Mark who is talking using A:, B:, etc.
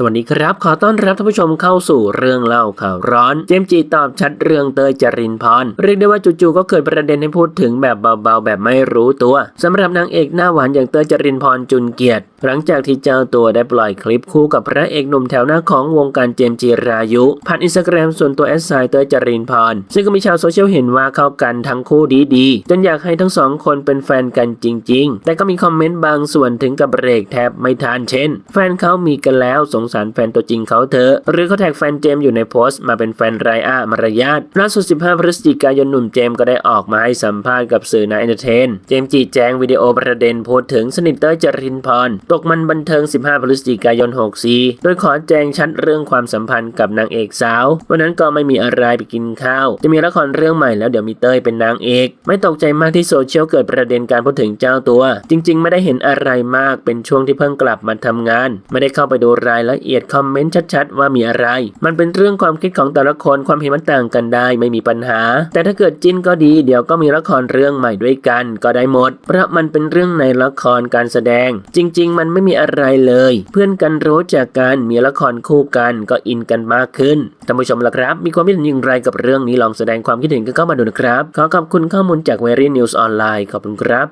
A: สวัสดีครับ ขอต้อนรับท่านผู้ชมเข้าสู่เรื่องเล่าข่าวร้อน เจมจีตอบชัดเรื่องเตยจรินพรเรียกได้ว่าจู่ๆก็เกิดประเด็นให้พูดถึงแบบเบาๆ แบบไม่รู้ตัวสำหรับนางเอกหน้าหวานอย่างเตยจรินพรจุนเกียรติ หลังจากที่เจ้าตัวได้ปล่อยคลิปคู่กับพระเอกหนุ่มแถวหน้าของวงการเจมจีรายุผ่านอินสตาแกรมส่วนตัวแอดไซเตยจรินพรซึ่งก็มีชาวโซเชียลเห็นว่าเข้ากันทั้งคู่ดีๆจนอยากให้ทั้งสองคนเป็นแฟนกันจริง ๆ แต่ก็มีคอมเมนต์บางส่วนถึงกับเบรกแทบไม่ทันเช่น แฟนเขามีกันแล้วสงสารแฟนตัวจริงเขาเถอะ หรือเขาแท็กแฟนเจมอยู่ในโพสต์มาเป็นแฟนไรอามารยาทล่าสุด 15 พฤศจิกายนหนุ่มเจมก็ได้ออกมาให้สัมภาษณ์กับสื่อนาเอนเตอร์เทน เจมจีแจงวิดีโอประเด็นโพูดถึงสนิทเต้ยจรินพร ตกมันบันเทิง 15 พฤศจิกายน 64 โดยขอแจงชัดเรื่องความสัมพันธ์กับนางเอกสาว วันนั้นก็ไม่มีอะไรไปกินข้าว จะมีละครเรื่องใหม่แล้วเดี๋ยวมีเต้ยเป็นนางเอก ไม่ตกใจมากที่โซเชียลเกิดประเด็นการพูดถึงเจ้าตัว จริง ๆ ไม่ได้เห็นอะไรมากเป็นช่วงที่เพิ่งกลับมาทำงาน ไม่ได้เข้าไปดูรายละเอียดคอมเมนต์ชัดๆ ว่ามีอะไร มันเป็นเรื่องความคิดของแต่ละคนความเห็นมันต่างกันได้ไม่มีปัญหา แต่ถ้าเกิดจิ้นก็ดีเดี๋ยวก็มีละครเรื่องใหม่ด้วยกันก็ได้หมด เพราะมันเป็นเรื่องในละครการแสดง จริง ๆ มันไม่มีอะไรเลย เพื่อนกันรู้จักกันมีละครคู่กันก็อินกันมากขึ้นท่านผู้ชมล่ะครับ มีความคิดเห็นอย่างไรกับเรื่องนี้ลองแสดงความคิดเห็นกันเข้ามาดูนะครับ ขอขอบคุณข้อมูลจากเวรี่นิวส์ออนไลน์ขอบคุณครับ